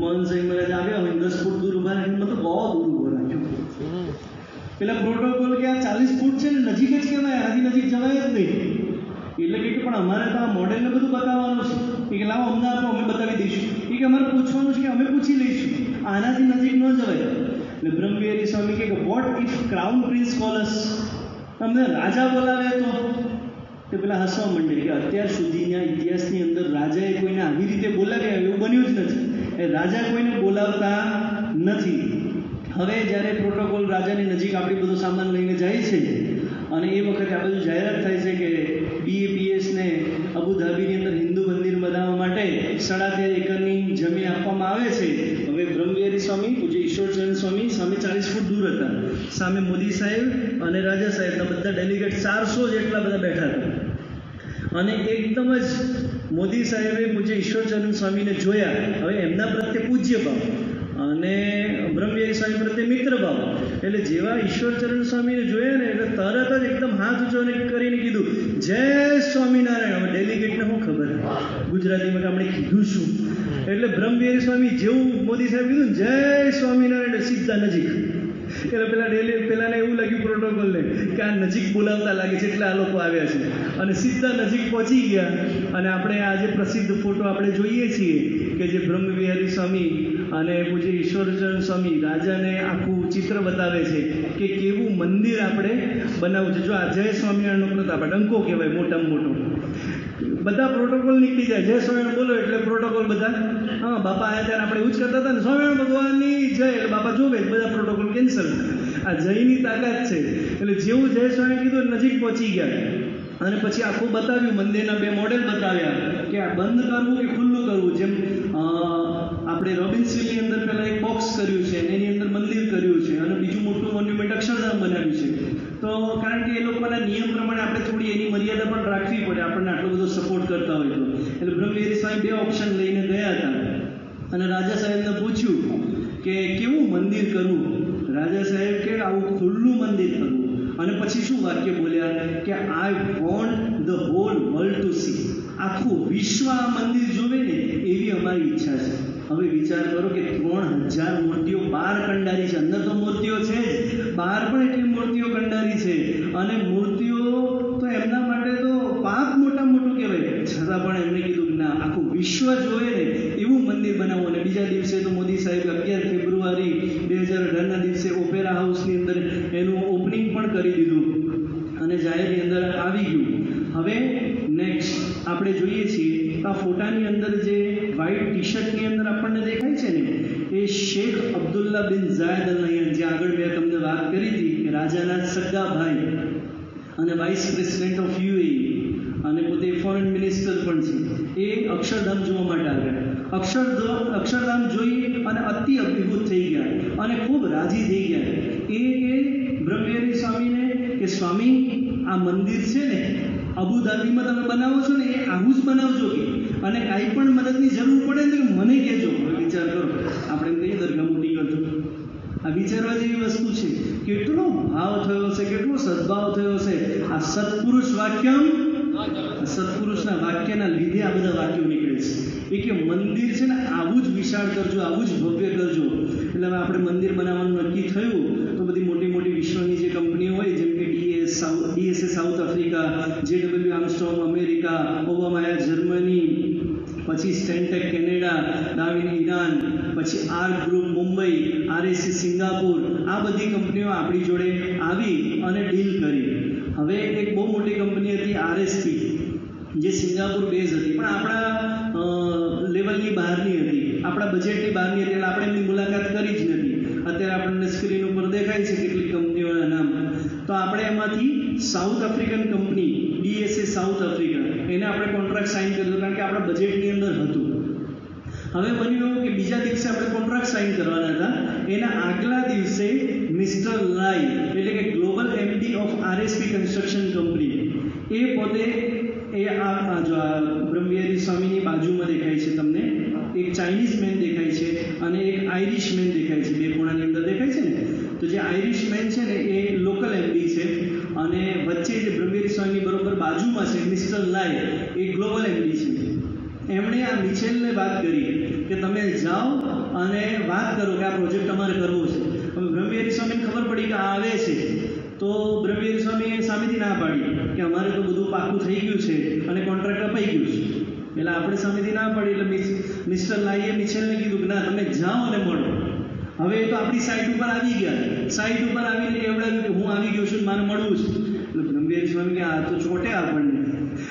મોહન સિંહ મહારાજ આવ્યા હોય દસ ફૂટ દૂર ઊભા રાખીને તો બહુ દૂર ઊભો રાખ્યો પેલા પ્રોટોકોલ કે આ ચાલીસ ફૂટ છે ને નજીક જ કહેવાય આનાથી નજીક જવાય જ નહીં એટલે કે પણ અમારે તો આ મોડેલને બધું બતાવવાનું છે। કે લાવો અમને આપો અમે બતાવી દઈશું એ કે અમારે પૂછવાનું છે કે અમે પૂછી લઈશું આનાથી નજીક ન જવાય એટલે બ્રહ્મવિહારી સ્વામી કે what if crown prince calls અમને રાજા બોલાવે તો કે પેલા હસવા માંડે કે અત્યાર સુધીના ઇતિહાસની અંદર રાજાએ કોઈને આવી રીતે બોલાવ્યા એવું બન્યું જ નથી રાજા કોઈને બોલાવતા નથી. હવે જ્યારે પ્રોટોકોલ રાજાની નજીક આપણી બધો સામાન લઈને જાય છે અને એ વખતે આ બધું જાહેરાત થાય છે કે બીએપીએસને અબુધાબીની અંદર હિન્દુ મંદિર બનાવવા માટે સાડા તેર એકરની જમીન આપવામાં આવે છે. હવે બ્રહ્મવિહારી સ્વામી, પૂજ્ય ઈશ્વરચંદ સ્વામી સામે ચાલીસ ફૂટ દૂર હતા. સામે મોદી સાહેબ અને રાજા સાહેબના બધા ડેલિગેટ ચારસો જેટલા બધા બેઠા હતા. અને એકદમ જ મોદી સાહેબે પૂજ્ય ઈશ્વરચંદ સ્વામીને જોયા. હવે એમના પ્રત્યે પૂજ્ય ભાવ અને બ્રહ્મવિહારી સ્વામી પ્રત્યે મિત્ર ભાવ. એટલે જેવા ઈશ્વરચરણ સ્વામીને જોયા ને એટલે તરત જ એકદમ હાથ ઊંચો કરીને કીધું જય સ્વામિનારાયણ. હવે ડેલિગેટને શું ખબર? ગુજરાતીમાં આપણે કીધું શું? એટલે બ્રહ્મવિહારી સ્વામી જેવું મોદી સાહેબ કીધું ને, જય સ્વામિનારાયણ. સીધા નજીક. એટલે પેલા ડેલી પેલાને એવું લાગ્યું પ્રોટોકોલને કે આ નજીક બોલાવતા લાગે છે એટલે આ લોકો આવ્યા છે. અને સીધા નજીક પહોંચી ગયા. અને આપણે આ જે પ્રસિદ્ધ ફોટો આપણે જોઈએ છીએ કે જે બ્રહ્મવિહારી સ્વામી અને પૂજ્ય ઈશ્વરચંદ સ્વામી રાજાને આખું ચિત્ર બતાવે છે કે કેવું મંદિર આપણે બનાવવું છે. જો આ જય સ્વામિનારાયણનો પ્રતાપ આપણે ડંકો કહેવાય મોટામાં મોટો. બધા પ્રોટોકોલ નીકળી જાય. જય સ્વામિનારાયણ બોલો એટલે પ્રોટોકોલ બધા. હા, બાપા આવ્યા ત્યારે આપણે એવું જ કરતા હતા ને, સ્વામિનારાયણ ભગવાનની જય. એટલે બાપા જોવે બધા પ્રોટોકોલ કેન્સલ આ જયની તાકાત છે. એટલે જેવું જય સ્વામી કીધું નજીક પહોંચી ગયા. અને પછી આખું બતાવ્યું, મંદિરના બે મોડેલ બતાવ્યા કે આ બંધ કરવું કે ખુલ્લું કરવું? જેમ આપણે રોબિન્સવિલની અંદર પહેલાં એક બોક્સ કર્યું છે અને એની અંદર મંદિર કર્યું છે અને બીજું મોટું મોન્યુમેન્ટ અક્ષરધામ બનાવ્યું છે. તો કારણ કે એ લોકોના નિયમ પ્રમાણે આપણે થોડી એની મર્યાદા પણ રાખવી પડે, આપણને આટલો બધો સપોર્ટ કરતા હોય તો. એટલે બ્રહ્મવિહારી સ્વામી બે ઓપ્શન લઈને ગયા હતા. અને રાજા સાહેબને પૂછ્યું કે કેવું મંદિર કરવું? રાજા સાહેબ કે આવું ખુલ્લું મંદિર કરવું. અને પછી શું વાક્ય બોલ્યા? કે I want the whole world to see આખું વિશ્વ આ મંદિર જોવે ને એવી અમારી ઈચ્છા છે. હવે વિચાર કરો કે ત્રણ હજાર મૂર્તિઓ બાર કંડારી છે. અંદર તો મૂર્તિઓ છે બહાર પણ એટલી મૂર્તિઓ કંડારી છે. અને મૂર્તિઓ તો એમના માટે તો પાપ મોટા મોટું કહેવાય. છતાં પણ એમણે કીધું ના, આખું વિશ્વ જોવે ને એવું મંદિર બનાવવું અને બીજા દિવસે તો મોદી સાહેબ અગિયાર ફેબ્રુઆરી બે હજાર અઢારના દિવસે ઓપેરા હાઉસની અંદર એનું ઓપનિંગ પણ કરી દીધું. અને જાહેરની અંદર આવી ગયું. હવે નેક્સ્ટ આપણે જોઈએ છીએ આ ફોટાની અંદર જે વ્હાઇટ ટી શર્ટની અંદર આપણને દેખાય છે ને, એ શેખ અબ્દુલ્લા બિન ઝાયદ અલ નહયાન જે આગળ મેં તમને વાત કરી હતી કે રાજાના સગા ભાઈ અને વાઇસ પ્રેસિડેન્ટ ઓફ યુએઈ અને પોતે ફોરેન મિનિસ્ટર પણ છે. એ અક્ષરધામ જોવા માટે આવ્યા. અક્ષરધામ અક્ષરધામ જોઈ અને અતિ અભિભૂત થઈ ગયા અને ખૂબ રાજી થઈ ગયા. એ એ બ્રહ્મેરી સ્વામીને કે સ્વામી, આ મંદિર છે ને અબુધાબીમાં તમે બનાવો છો ને એ આવું જ બનાવજો કે. અને કાંઈ પણ મદદની જરૂર પડે તો મને કહેજો. વિચાર કરો. આપણે એમ કહીએ દરગાહ મોટી કરજો? આ વિચારવા જેવી વસ્તુ છે. કેટલો ભાવ થયો છે કેટલો સદભાવ થયો છે આ સત્પુરુષ વાક્યમ સત્પુરુષના વાક્યના લીધે આ બધા વાક્યો નીકળે છે. એ કે મંદિર છે ને, આવું જ વિશાળ કરજો, આવું જ ભવ્ય કરજો. એટલે આપણે મંદિર બનાવવાનું નક્કી થયું, તો બધી મોટી મોટી વિશ્વની જે કંપનીઓ south south Africa JW Armstrong America ઓબામાયા Germany, પછી સ્ટેન્ટેક કેનેડા દાવિન ઈરાન, પછી R group Mumbai, RAC Singapore, આ બધી કંપનીઓ આપણી જોડે આવી અને ડીલ કરી. હવે એક બહુ મોટી કંપની હતી આરએસપી જે સિંગાપુર બેઝ હતી. પણ આપણા લેવલની બહારની હતી. આપણા બજેટની બહારની હતી, એટલે આપણે એમની મુલાકાત કરી જ નથી. અત્યારે આપણને સ્ક્રીન ઉપર દેખાય છે કેટલી નામ તો આપણે એમાંથી south African company DSA south African એને આપણે કોન્ટ્રાક્ટ સાઇન કર્યો કારણ કે આપણા બજેટની અંદર હતું. હવે બન્યું એવું કે બીજા દિવસે આપણે કોન્ટ્રાક્ટ સાઇન કરવાના હતા. એના આગલા દિવસે મિસ્ટર લાઈ એટલે કે global MD of RSP construction company એ પોતે એ આ જો આ બ્રહ્મવિહારી સ્વામીની બાજુમાં દેખાય છે તમને. એક ચાઇનીઝ મેન દેખાય છે અને એક આઇરિશ મેન દેખાય છે. બે ખૂણાની અંદર દેખાય છે ને? તો જે આઇરિશ મેન છે ને, એ લોકલ એમડી છે અને વચ્ચે જે બ્રહ્મવિહારી સ્વામીની બરોબર બાજુમાં છે મિસ્ટર લાઈ એ ગ્લોબલ એમડી છે. એમણે આ મિચેલને વાત કરી કે તમે જાઓ અને વાત કરો કે આ પ્રોજેક્ટ તમારે કરવો છે. હવે બ્રહ્મવિહારી સ્વામીને ખબર પડી કે આ આવે છે. તો બ્રહ્મવિહારી સ્વામીએ સામેથી ના પાડી કે અમારે તો બધું પાકું થઈ ગયું છે અને કોન્ટ્રાક્ટ અપાઈ ગયું છે. એટલે આપણે સામેથી ના પાડી, એટલે મિસ્ટર લાઈએ મિશેલને કીધું કે ના, તમે જાઓ અને મળો. હવે એ તો આપણી સાઈટ ઉપર આવી ગયા સાઈટ ઉપર આવીને કેવડાવ્યું કે હું આવી ગયો છું, મારે મળવું છે. એટલે બ્રહ્મવિહારી સ્વામી કે, આ તો ચોટે આપણને.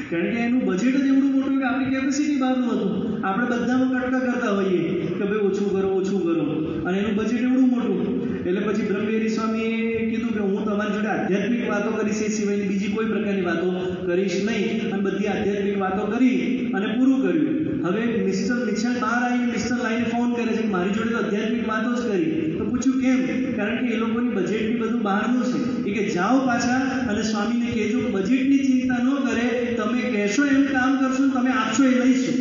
કારણ કે એનું બજેટ જ એવડું મોટું કે આપણી કેપેસિટી બહારનું હતું. આપણે બધામાં કટકા કરતા હોઈએ કે ભાઈ ઓછું કરો ઓછું કરો. અને એનું બજેટ એવડું મોટું. એટલે પછી બ્રહ્મવિહારી સ્વામીએ કીધું કે, હું તમારી જોડે આધ્યાત્મિક વાતો કરીશ, એ સિવાયની બીજી કોઈ પ્રકારની વાતો કરીશ નહીં. અને બધી આધ્યાત્મિક વાતો કરી અને પૂરું કર્યું. હવે મિસ્ટર મિછલ બહાર આવીને મિસ્ટર લાઈને ફોન કરે છે મારી જોડે તો આધ્યાત્મિક વાતો જ કરી. તો પૂછ્યું કેમ? કારણ કે એ લોકોની બજેટની બધું બહારનું છે. એ કે જાઓ પાછા અને સ્વામીને કહેજો બજેટની ચિંતા ન કરે. તમે કહેશો એમ કામ કરશો તમે આપશો એ લઈશું.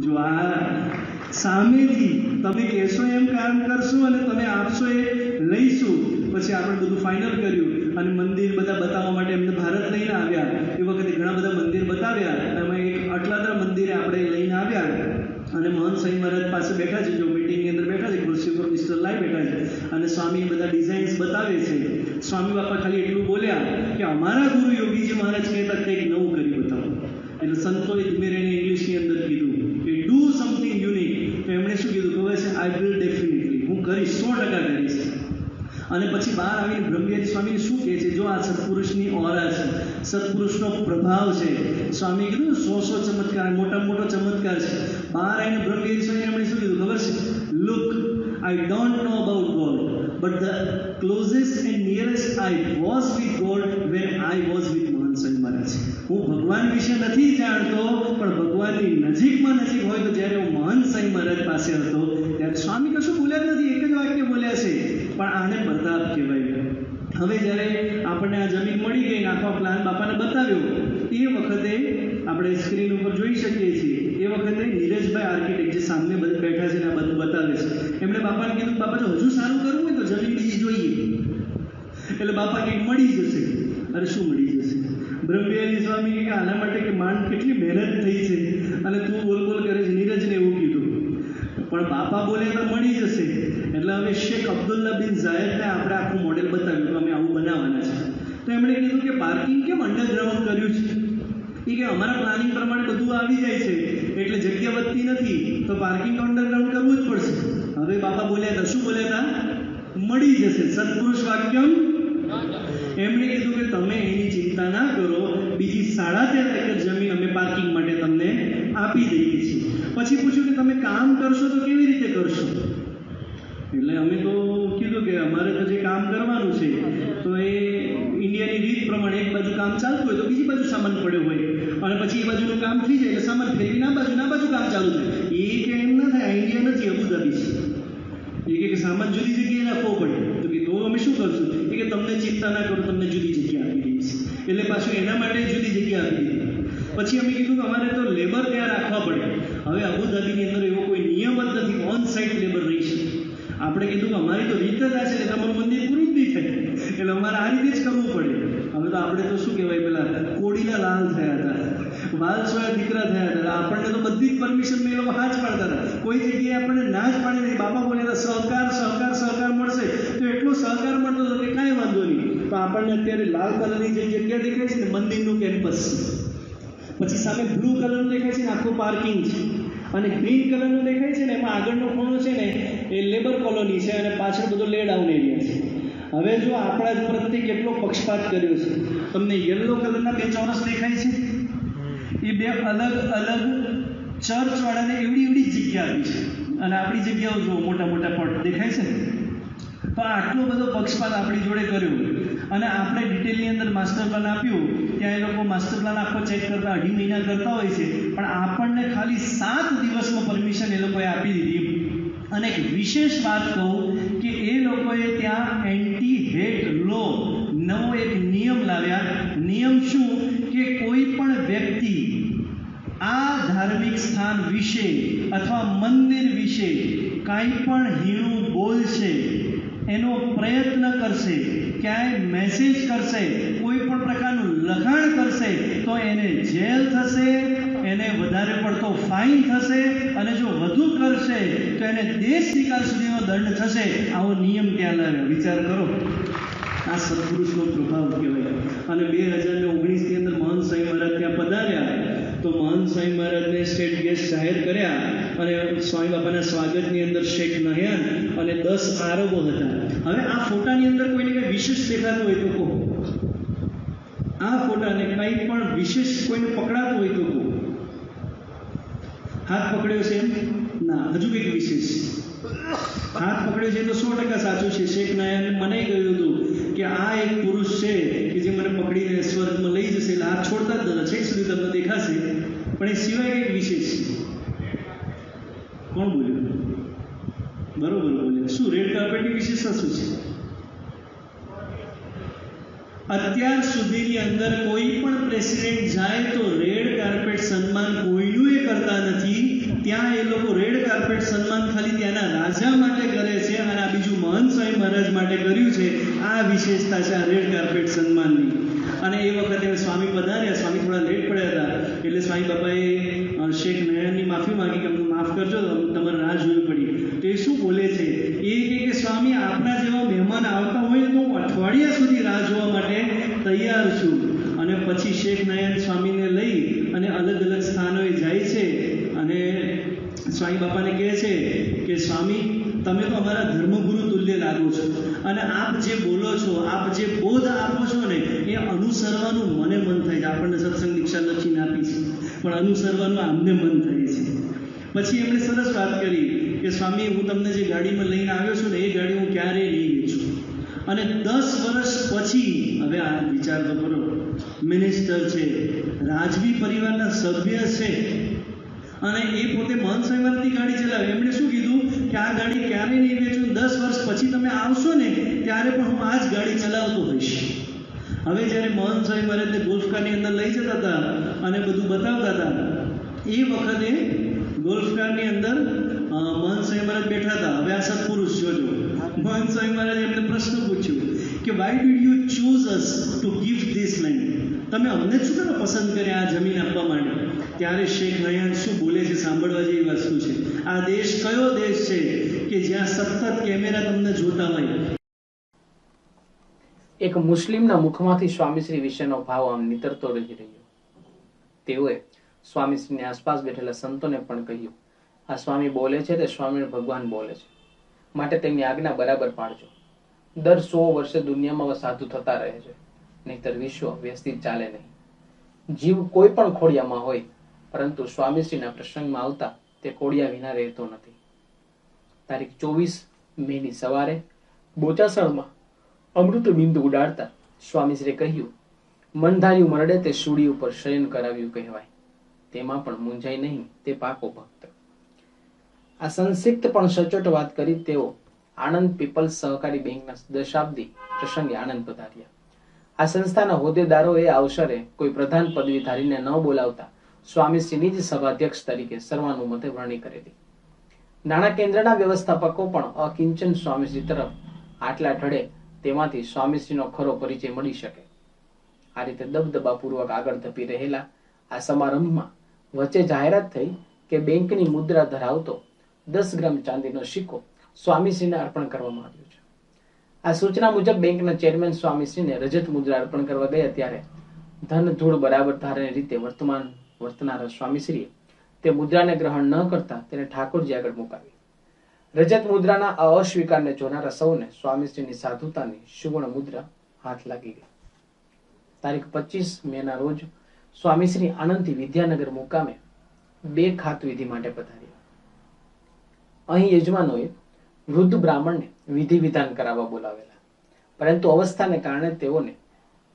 જો આ સામેથી તમે કહેશો એમ કામ કરશું અને તમે આપશો એ લઈશું. પછી આપણે બધું ફાઇનલ કર્યું. અને મંદિર બધા બતાવવા માટે એમને ભારત લઈને આવ્યા. એ વખતે ઘણા બધા મંદિર બતાવ્યા. એમાં એક અટલાદરા મંદિરે આપણે લઈને આવ્યા. અને મહંત સાંઈ મહારાજ પાસે બેઠા છે. જો મીટિંગની અંદર બેઠા છે. ખુરશી પર મિસ્ટર લાઈ બેઠા છે. અને સ્વામી બધા ડિઝાઇન્સ બતાવે છે. સ્વામી બાપા ખાલી એટલું બોલ્યા કે અમારા ગુરુ યોગીજી મહારાજ કહેતા કંઈક નવું કરી બતાવો. એટલે સંતોએ ધીમે રહીને ઇંગ્લિશની અંદર કીધું કે ડૂ સમથિંગ યુનિક તો એમણે શું કીધું? ખબર છે? આઈ વિલ ડેફિનેટલી હું કરીશ, સો ટકા કરીશ. અને પછી બહાર આવીને બ્રહ્મવિહારી સ્વામી શું કહે છે? જો આ સત્પુરુષની ઓરા છે, સત્પુરુષનો પ્રભાવ છે, સ્વામી કીધું સો સો ચમત્કાર, મોટા મોટો ચમત્કાર છે. બહાર આવીને બ્રહ્મવિહારી સ્વામી એમણે શું કીધું? ખબર છે? Look I don't know about God but the closest and nearest I was with God where I was with મહાન સ્વામી મહારાજ હું ભગવાન વિશે નથી જાણતો, પણ ભગવાનની નજીકમાં નજીક હોય તો જ્યારે હું મહાન સ્વામી મહારાજ પાસે હતો, ત્યારે સ્વામી કશું બોલ્યા નથી. એક જ વાક્ય બોલ્યા છે. પણ આને પ્રતાપ કહેવાય હવે જ્યારે આપણને આ જમીન મળી ગઈ આખો પ્લાન બાપાને બતાવ્યો, એ વખતે આપણે સ્ક્રીન ઉપર જોઈ શકીએ છીએ. એ વખતે નીરજભાઈ આર્કિટેક્ટ જે સામે બેઠા છે આ બધું બતાવે છે. એમણે બાપાને કીધું, બાપા, જો હજુ સારું કરવું હોય તો જમીન બીજી જોઈએ. એટલે બાપા કંઈક મળી જશે. અરે, શું મળી જશે? બ્રહ્મવિહારી સ્વામી કે આના માટે કે માંડ કેટલી મહેનત થઈ છે. અને તું બોલ બોલ કરે છે કીધું પણ બાપા બોલે તો મળી જશે. એટલે હવે શેખ અબ્દુલ્લા બિન ઝાયદને આપણે આખું મોડેલ બતાવ્યું અમે આવું બનાવવાના છે. તો એમણે કીધું કે પાર્કિંગ કેમ અંડરગ્રાઉન્ડ કર્યું છે? એ કે અમારા પ્લાનિંગ પ્રમાણે બધું આવી જાય છે. એટલે જગ્યા વધતી નથી. તો પાર્કિંગ અંડરગ્રાઉન્ડ કરવું જ પડશે. હવે બાપા બોલ્યા હતા, શું બોલ્યા હતા? મળી જશે. સત્પુરુષ વાક્યમ. એમણે કીધું કે તમે એની ચિંતા ના કરો. બીજી સાડા તેર એકર જમીન અમે પાર્કિંગ માટે તમને આપી દઈએ છીએ. પછી પૂછ્યું કે તમે કામ કરશો તો કેવી રીતે કરશો? એટલે અમે તો કીધું કે અમારે તો જે કામ કરવાનું છે, તો એ ઇન્ડિયાની રીત પ્રમાણે એક બાજુ કામ ચાલતું હોય તો બીજી બાજુ સામાન પડ્યો હોય. અને પછી એ બાજુનું કામ થઈ જાય એટલે સામાન ફેરવી ના બાજુ ના બાજુ કામ ચાલુ થાય. એ કે એમ ના થાય ઇન્ડિયા નથી અબુધાબી છે. એ કે સામાન જુદી જગ્યાએ રાખવો પડે. તો કે તો અમે શું કરશું? એ કે તમને ચિંતા ના કરો તમને જુદી જગ્યા આપી દઈશ. એટલે પાછું એના માટે જુદી જગ્યા આપી દીધી. પછી અમે કીધું કે અમારે તો લેબર રાખવા પડે. હવે અબુધાબીની અંદર એવો કોઈ નિયમ જ નથી. ઓન સાઇટ લેબર રહી શકે. આપણે કીધું કે અમારી તો રીત જ આ છે. કે તમારું મંદિર પૂરું જ નહીં થાય. એટલે અમારે આ રીતે જ કરવું પડે. હવે તો આપણે તો શું કહેવાય? પેલા કોડીના લાલ થયા હતા. વાલ દીકરા થયા હતા. આપણને તો બધી જ પરમિશન મેં લોકો હા જ પાડતા હતા. કોઈ જગ્યાએ આપણને ના જ પાડી નહીં બાપા બોલે સહકાર સહકાર સહકાર મળશે. તો એટલો સહકાર મળતો હતો કે કાંઈ વાંધો નહીં. તો આપણને અત્યારે લાલ કલરની જે જગ્યા દેખાય છે ને મંદિરનું કેમ્પસ. પછી સામે બ્લુ કલરનું દેખાય છે ને આખું પાર્કિંગ છે. અને ગ્રીન કલરનું દેખાય છે ને એમાં આગળનો ખૂણો છે ને એ લેબર કોલોની છે અને પાછળ બધો લે ડાઉન એરિયા છે. હવે જો આપણા જ પ્રત્યે કેટલો પક્ષપાત કર્યો છે. તમને યલો કલરના બે ચોરસ દેખાય છે. એ બે અલગ અલગ ચર્ચવાળાને એવડી એવડી જગ્યા આપી છે. અને આપણી જગ્યાઓ જુઓ મોટા મોટા પટ દેખાય છે તો આટલો બધો પક્ષપાત આપણી જોડે કર્યો. અને આપણે ડિટેલની અંદર માસ્ટર પ્લાન આપ્યું, ત્યાં એ લોકો માસ્ટર પ્લાન આખો ચેક કરતા, અઢી મહિના કરતા હોય છે. પણ આપણને ખાલી સાત દિવસમાં પરમિશન એ લોકોએ આપી દીધી. અને એક વિશેષ વાત કહું કે એ લોકોએ ત્યાં એન્ટી હેટ લો નવો એક નિયમ લાવ્યા. નિયમ શું? કે કોઈ પણ વ્યક્તિ આ ધાર્મિક સ્થાન વિશે અથવા મંદિર વિશે કાંઈ પણ હીણું બોલશે, એનો પ્રયત્ન કરશે ક્યાંય મેસેજ કરશે, કોઈ પણ પ્રકારનું લખાણ કરશે, તો એને જેલ થશે, એને વધારે પડતો ફાઇન થશે અને જો વધુ કરશે, તો એને દેશ નિકાલ સુધીનો દંડ થશે. આવો નિયમ ત્યાં લાવ્યો વિચાર કરો. આ સત્પુરુષનો પ્રભાવ કહેવાય. અને બે હજાર ને ઓગણીસની અંદર મહંત સાંઈ મહારાજ ત્યાં પધાર્યા. તો મહંત સ્વામી મહારાજને સ્ટેટ ગેસ્ટ જાહેર કર્યા અને સ્વામી બાપાના સ્વાગતની અંદર શેખ નહ્યાન અને દસ આરબો હતા. હવે આ ફોટાની અંદર કોઈને કંઈ વિશેષ દેખાતું હોય તો કહો. આ ફોટાને કંઈ પણ વિશેષ કોઈને પકડાતું હોય તો કહો. હાથ પકડ્યો છે એમ? ના, હજુ કંઈક વિશેષ. હાથ પકડ્યો છે તો સો ટકા સાચું છે. શેખ નાયને મને કહ્યું હતું કે આ એક પુરુષ છે કે જે મને પકડીને સ્વર્ગમાં લઈ જશે. એટલે હાથ છોડતા જ નતા છેક સુધી તમને દેખાશે. પણ એ સિવાય કંઈક વિશેષ છે કોણ બોલ્યું બરોબર બોલ્યા શું રેડ શું છે? અત્યાર સુધીની અંદર કોઈ પણ પ્રેસિડેન્ટ જાય તો રેડ કાર્પેટ સન્માન કોઈનું કરતા નથી. ત્યાં એ લોકો રેડ કાર્પેટ સન્માન ખાલી ત્યાંના રાજા માટે કરે છે અને આ બીજું મહંત સ્વામી મહારાજ માટે કર્યું છે. આ વિશેષતા છે આ રેડ કાર્પેટ સન્માનની. અને એ વખતે સ્વામી પધાર્યા. સ્વામી થોડા લેટ પડ્યા હતા. એટલે સ્વામી બાપાએ શેખ નયનની માફી માંગી કે અમને માફ કરજો તમારે રાહ જોવી પડી. તો એ શું બોલે છે? એ કે સ્વામી આપના જેવા મહેમાન આવતા હોય તો હું અઠવાડિયા સુધી રાહ જોવા માટે તૈયાર છું. અને પછી શેખ નારાયણ સ્વામીને લઈ અને અલગ અલગ સ્થાનોએ જાય છે. અને સ્વામી બાપાને કહે છે કે, સ્વામી, તમે તો અમારા ધર્મગુરુ તુલ્ય લાગો છો. અને આપ જે બોલો છો, આપ જે બોધ આપો છો ને, એ અનુસરવાનું મને મન થાય છે. આપણને સત્સંગ દીક્ષા લખીને આપી છે પણ અનુસરવાનું આમને મન થાય છે. પછી એમણે સરસ વાત કરી. કે સ્વામી, હું તમને જે ગાડીમાં લઈને આવ્યો છું ને, એ ગાડી હું ક્યારેય નહીં વેચું અને દસ વર્ષ પછી, હવે આ વિચાર તો કરો મિનિસ્ટર છે, રાજવી પરિવારના સભ્ય છે, અને એ પોતે મહંત સ્વામીની ગાડી ચલાવે. એમણે શું કીધું? કે આ ગાડી ક્યારે નહીં વેચું. દસ વર્ષ પછી તમે આવશો ને, ત્યારે પણ હું આ જ ગાડી ચલાવતો હોઈશ હવે જ્યારે મહંત સ્વામી મહારાજને ગોલ્ફ કારની અંદર લઈ જતા હતા અને બધું બતાવતા હતા, એ વખતે ગોલ્ફકારની અંદર મહંત સ્વામી મહારાજ બેઠા હતા. હવે આ સત્પુરુષ જોજો મહંત સ્વામી મહારાજ એમને પ્રશ્ન પૂછ્યો કે why did you choose us to give this land તમે અમને શું કામ પસંદ કર્યા આ જમીન આપવા માટે? ત્યારે શેખ નયાન શું બોલે છે સાંભળવા જેવી વસ્તુ છે. આ દેશ કયો દેશ છે કે જ્યાં સતત કેમેરા તમને જોતા હોય? એક મુસ્લિમના મુખમાંથી સ્વામીશ્રી વિશેનો ભાવ આમ નીતરતો રહી રહ્યો. તેઓએ સ્વામીશ્રીની આસપાસ બેઠેલા સંતોને પણ કહ્યું આ સ્વામી બોલે છે તે સ્વામી ભગવાન બોલે છે. માટે તેમની આજ્ઞા બરાબર પાડજો. દર સો વર્ષે દુનિયામાં સાધુ થતા રહે છે. નહીતર વિશ્વ વ્યસ્તિત ચાલે નહીં. જીવ કોઈ પણ ખોડિયામાં હોય, પરંતુ સ્વામીશ્રીના પ્રસંગમાં આવતા તે ખોડિયા વિના રહેતો નથી. તારીખ ચોવીસ મેની સવારે બોચાસણમાં અમૃત બિંદુ ઉડાડતા સ્વામીશ્રીએ કહ્યું મનધાર્યું મરડે તે સૂડી ઉપર શયન કરાવ્યું કહેવાય. તેમાં પણ મૂંઝાય નહીં, તે પાકો ભક્ત. આ સંક્ષિપ્ત પણ સચોટ વાત કરી તેઓ આણંદ પીપલ્સ સહકારી બેંકના દશાબ્દી પ્રસંગે આણંદ પધાર્યા. આ સંસ્થાના હોદ્દેદારોએ આ અવસરે કોઈ પ્રધાન પદવીધારીને ન બોલાવતા સ્વામીશ્રીની જ સભાધ્યક્ષ તરીકે સર્વાનુમતે વરણી કરેલી. નાણાં કેન્દ્રના વ્યવસ્થાપકો પણ અકિંચન સ્વામીશ્રી તરફ આટલા ઢળે તેમાંથી સ્વામીશ્રીનો ખરો પરિચય મળી શકે. આ રીતે દબદબાપૂર્વક આગળ ધપી રહેલા આ સમારંભમાં વચ્ચે જાહેરાત થઈ કે બેંકની મુદ્રા ધરાવતો દસ ગ્રામ ચાંદીનો સિક્કો સ્વામીશ્રીને અર્પણ કરવામાં આવ્યો છે. આ સૂચના મુજબ બેંકના ચેરમેન સ્વામીશ્રીને રજત મુદ્રા અર્પણ કરવા ગયા ત્યારે ધન ધૂળ બરાબર ધારણી રીતે વર્તમાન વર્તનારા સ્વામીશ્રીએ તે મુદ્રાને ગ્રહણ ન કરતા તેને ઠાકોરજી આગળ મુકાવી. રજત મુદ્રાના આ અસ્વીકારને જોનારા સૌને સ્વામીશ્રીની સાધુતાની સુવર્ણ મુદ્રા હાથ લાગી ગઈ. તારીખ પચીસ મે ના રોજ સ્વામીશ્રી આનંદથી વિદ્યાનગર મુકામે બે ખાત વિધિ માટે પધાર્યા અહીં યજમાનોએ વૃદ્ધ બ્રાહ્મણને વિધિ વિધાન કરાવવા બોલાવેલા. પરંતુ અવસ્થાને કારણે તેઓને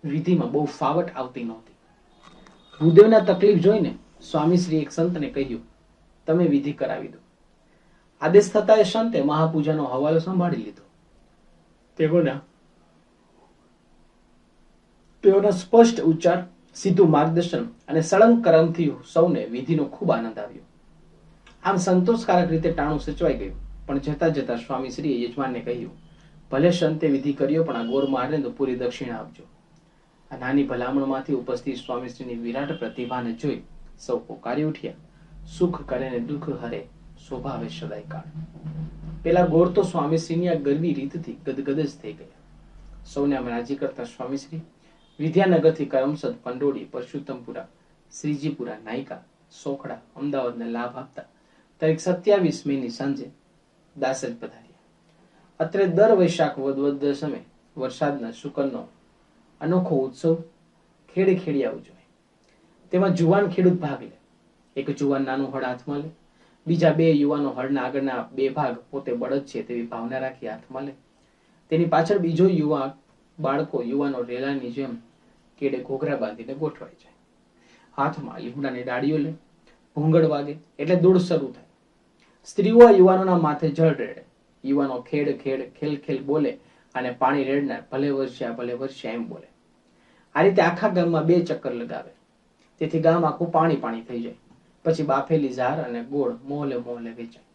વિધિમાં બહુ ફાવટ આવતી નહોતી. ભૂદેવના તકલીફ જોઈને સ્વામીશ્રી એક સંતને કહ્યું, તમે વિધિ કરાવી દો. આદેશ થતા એ સંતે મહાપૂજાનો હવાલો સંભાળી લીધો. તેઓના તેઓના સ્પષ્ટ ઉચ્ચાર, સીધું માર્ગદર્શન અને સળંગ કરમથી સૌને વિધિનો ખૂબ આનંદ આવ્યો. આમ સંતોષકારક રીતે ટાણું સચવાઈ ગયું. પણ જતા જતા સ્વામી શ્રીએ યજમાનને કહ્યું, ભલે સંતે વિધિ કર્યો, પણ આ ગોર મારને તો પૂરી દક્ષિણા આપજો. આ નાની ભલામણમાંથી ઉપસ્થિત સ્વામીશ્રીની વિરાટ પ્રતિભાને જોઈ સૌ પોકારી ઉઠ્યા. સુખ કરે ને દુઃખ હરે શોભાવે સદાય કાળ. પેલા ગોર તો સ્વામીશ્રીની આ ગરવી રીતથી ગદગદ જ થઈ ગયા. સૌને આમ રાજી કરતા સ્વામીશ્રી, વિદ્યાનગરથી કરમસદ પંડોળી પરશુત્તમપુરા, શ્રીજીપુરા નાયકા, સોખડા, અમદાવાદને લાભ આપતા તારીખ સત્યાવીસ મે ની સાંજે દાસજ પધાર્યા. અત્રે દર વૈશાખ વદ વદ સમય વરસાદના શુકરનો અનોખો ઉત્સવ ખેડે ખેડિયા ઉજવે તેમાં જુવાન ખેડૂત ભાગ લે. એક જુવાન નાનું હળ હાથમાં લે. બીજા બે યુવાનો હળના આગળના બે ભાગ પોતે બળદ છે તેવી ભાવના રાખી હાથમાં લે. તેની પાછળ બીજો યુવા બાળકો યુવાનો રેલાની જેમ કેડે ઘોઘરા બાંધીને ગોઠવાય છે. હાથમાં લીમડાની ડાળીઓ લે. ભૂંગળ વાગે એટલે દોડ શરૂ થાય. સ્ત્રીઓ યુવાનોના માથે જળ રેડે. યુવાનો ખેડ ખેડ, ખેલ ખેલ બોલે અને પાણી રેડનાર ભલે વર્ષ્યા ભલે વર્ષ્યા એમ બોલે. આ રીતે આખા ગામમાં બે ચક્કર લગાવે. તેથી ગામ આખું પાણી પાણી થઈ જાય. પછી બાફેલી ઝાર અને ગોળ મોહલે મોહલે વેચાય.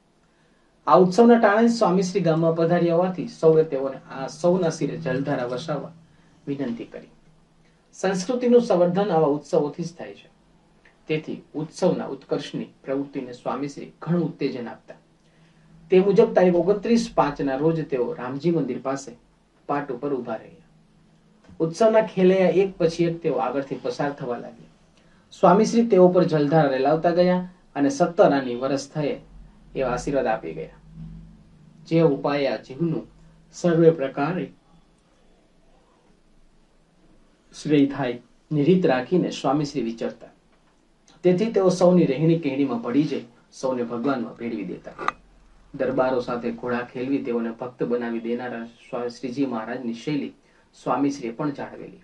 આ ઉત્સવના ટાણે સ્વામીશ્રી ગામમાં પધાર્યા હોવાથી સૌએ તેઓને આ સૌના સિરે જલધારા વસાવવા વિનંતી કરી. સંસ્કૃતિનું સંવર્ધન આવા ઉત્સવોથી જ થાય છે. તેથી ઉત્સવના ઉત્કર્ષની પ્રવૃત્તિને સ્વામીશ્રી ઘણું ઉત્તેજન આપતા. તે મુજબ તારીખ ઓગણત્રીસ પાંચના રોજ તેઓ રામજી મંદિર પાસે પાટ ઉપર ઊભા રહ્યા. ઉત્સવના ખેલૈયા એક પછી એક તેઓ આગળથી પસાર થવા લાગ્યા. સ્વામીશ્રી તેઓ પર જલધારા રેલાવતા ગયા અને સત્તર આની વરસ થયે એવા આશીર્વાદ આપી ગયા. જે ઉપાય આ જીવનું સર્વે પ્રકારે શ્રેય થાયની રાખીને સ્વામીશ્રી વિચરતા. તેથી તેઓ સૌની રહેણી કહેણીમાં પડી જઈ સૌને ભગવાનમાં ભેળવી દેતા. દરબારો સાથે ઘોડા ખેલવી તેઓને ભક્ત બનાવી દેનારા શ્રીજી મહારાજની શૈલી સ્વામીશ્રીએ પણ જાળવેલી.